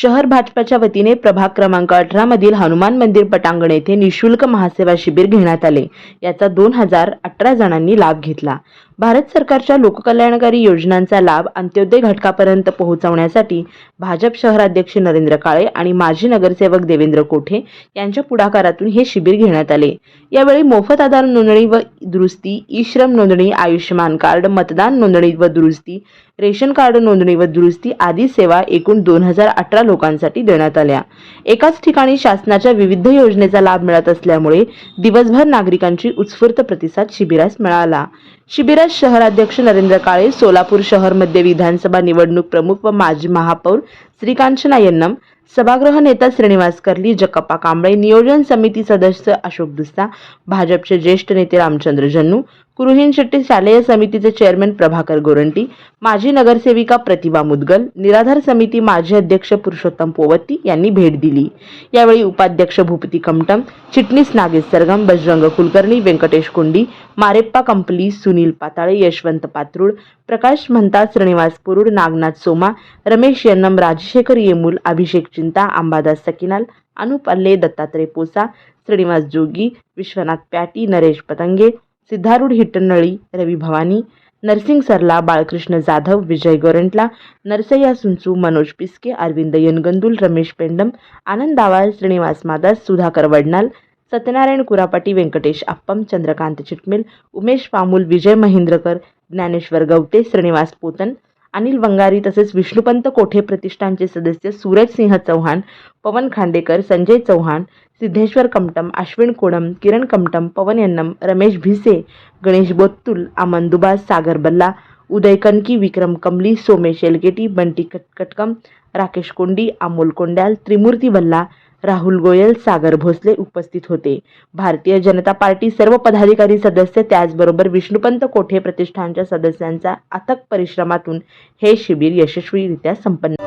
शहर भाजपाच्या वतीने प्रभाग क्रमांक अठरा मधील हनुमान मंदिर पटांगण येथे निशुल्क महासेवा शिबिर घेण्यात आले. याचा दोन हजार अठरा जणांनी लाभ घेतला. भारत सरकारच्या लोककल्याणकारी योजनांचा लाभ अंत्योदय घटकापर्यंत पोहोचवण्यासाठी भाजप शहराध्यक्ष नरेंद्र काळे आणि माजी नगरसेवक देवेंद्र कोठे यांच्या पुढाकारातून हे शिबिर घेण्यात आले. यावेळी मोफत आधार नोंदणी व दुरुस्ती ई श्रम नोंदणी आयुष्यमान कार्ड मतदान नोंदणी व दुरुस्ती रेशन कार्ड नोंदणी व दुरुस्ती आदी सेवा एकूण दोन हजार अठरा लोकांसाठी देण्यात आल्या. एकाच ठिकाणी शासनाच्या विविध योजनेचा लाभ मिळत असल्यामुळे दिवसभर नागरिकांची उत्स्फूर्त प्रतिसाद शिबिरास मिळाला. शिबिरात शहराध्यक्ष नरेंद्र काळे सोलापूर शहर मध्य विधानसभा निवडणूक प्रमुख व माजी महापौर श्रीकांचना यन्नम सभागृह नेता श्रीनिवास कर्ली जकप्पा कांबळे नियोजन समिती सदस्य अशोक दुस्ता भाजपचे ज्येष्ठ नेते रामचंद्र जन्नू कुरुहीन शेट्टी शालेय समितीचे चेअरमन प्रभाकर गोरंटी माजी नगरसेविका प्रतिभा मुदगल निराधार समिती माजी अध्यक्ष पुरुषोत्तम पोवत्ती यांनी भेट दिली. यावेळी उपाध्यक्ष भूपती कमटम चिटणीस नागेश सरगम बजरंग कुलकर्णी व्यंकटेश कुंडी मारेप्पा कंपली सुनील पाताळे यशवंत पात्रूड प्रकाश म्हणता श्रीनिवास पुरुड नागनाथ सोमा रमेश यन्नम राजशेखर येमूल अभिषेक चिंता अंबादास सकिनाल अनुप अल्ले दत्तात्रय पोसा श्रीनिवास जोगी विश्वनाथ प्याटी नरेश पतंगे सिद्धारूढ हिट्टनळी रवी भवानी नरसिंग सरला बाळकृष्ण जाधव विजय गोरंटला नरसय्या सुंचू मनोज पिस्के अरविंद यनगंदुल रमेश पेंडम आनंद दावाळ श्रीनिवास मादास सुधाकर वडनाल सत्यनारायण कुरापाटी व्यंकटेश अप्पम चंद्रकांत चिटमिल उमेश पामूल विजय महेंद्रकर ज्ञानेश्वर गवते श्रीनिवास पोतन अनिल वंगारी तसेच विष्णुपंत कोठे प्रतिष्ठानचे सदस्य सूरज सिंह चौहान पवन खांडेकर संजय चौहान सिद्धेश्वर कमटम अश्विन कोडम किरण कमटम पवन यन्नम रमेश भिसे गणेश बोत्तुल अमन दुबास सागर बल्ला उदय कनकी विक्रम कमली सोमेश एलगेटी बंटी कटकटकम राकेश कोंडी अमोल कोंड्याल त्रिमूर्ती बल्ला राहुल गोयल सागर भोसले उपस्थित होते. भारतीय जनता पार्टी सर्व पदाधिकारी सदस्य त्याचबरोबर विष्णुपंत कोठे प्रतिष्ठानच्या सदस्यांचा अथक परिश्रमातून हे शिबिर यशस्वीरित्या संपन्न